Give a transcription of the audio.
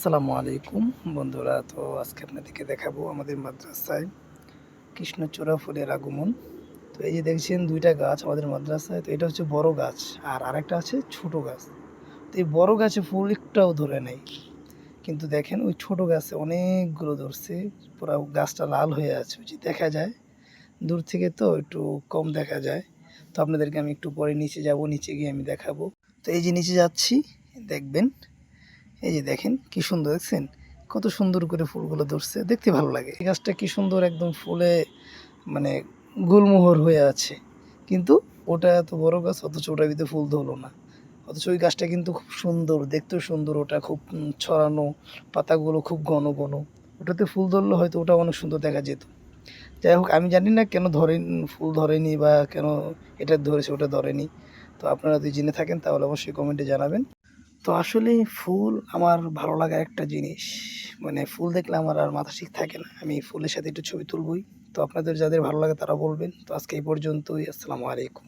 আসসালামু আলাইকুম। বন্ধুরা, তো আজকে আপনাদেরকে দেখাবো আমাদের মাদ্রাসায় কৃষ্ণচূড়া ফুলের আগমন। তো এই যে দেখছেন, দুইটা গাছ আমাদের মাদ্রাসায়। তো এটা হচ্ছে বড় গাছ আর আরেকটা আছে ছোট গাছ। তো এই বড় গাছে ফুল একটাও ধরে নেই। কিন্তু দেখেন, ওই ছোট গাছে অনেকগুলো ধরছে। পুরো গাছটা লাল হয়ে আছে। যে দেখা যায়, দূর থেকে তো একটু কম দেখা যায়। তো আপনাদেরকে আমি একটু পরে নিচে যাব, নিচে গিয়ে আমি দেখাবো। তো এই যে নিচে যাচ্ছি, দেখবেন এই যে দেখেন, কি সুন্দর, দেখছেন? কত সুন্দর করে ফুলগুলো ধরছে, দেখতে ভালো লাগে। এই গাছটা কি সুন্দর একদম ফুলে মানে গুলমোহর হয়ে আছে। কিন্তু ওটা এত বড় গাছ, অথচ ওটার ভিতরে ফুল ধরলো না। অথচ ওই গাছটা কিন্তু খুব সুন্দর, দেখতেও সুন্দর, ওটা খুব ছড়ানো, পাতাগুলো খুব ঘন ঘন। ওটাতে ফুল ধরলে হয়তো ওটা অনেক সুন্দর দেখা যেত। যাই হোক, আমি জানি না কেন ধরে, ফুল ধরেনি বা কেন এটা ধরেছে, ওটা ধরেনি। তো আপনারা যদি জেনে থাকেন, তাহলে অবশ্যই কমেন্টে জানাবেন। তো আসলে ফুল আমার ভালো লাগার একটা জিনিস। মানে ফুল দেখলে আমার আর মাথা ঠিক থাকে না। আমি ফুলের সাথে একটু ছবি তুলবই। তো আপনাদের যাদের ভালো লাগে তারা বলবেন। তো আজকে এই পর্যন্তই। আসসালামু আলাইকুম।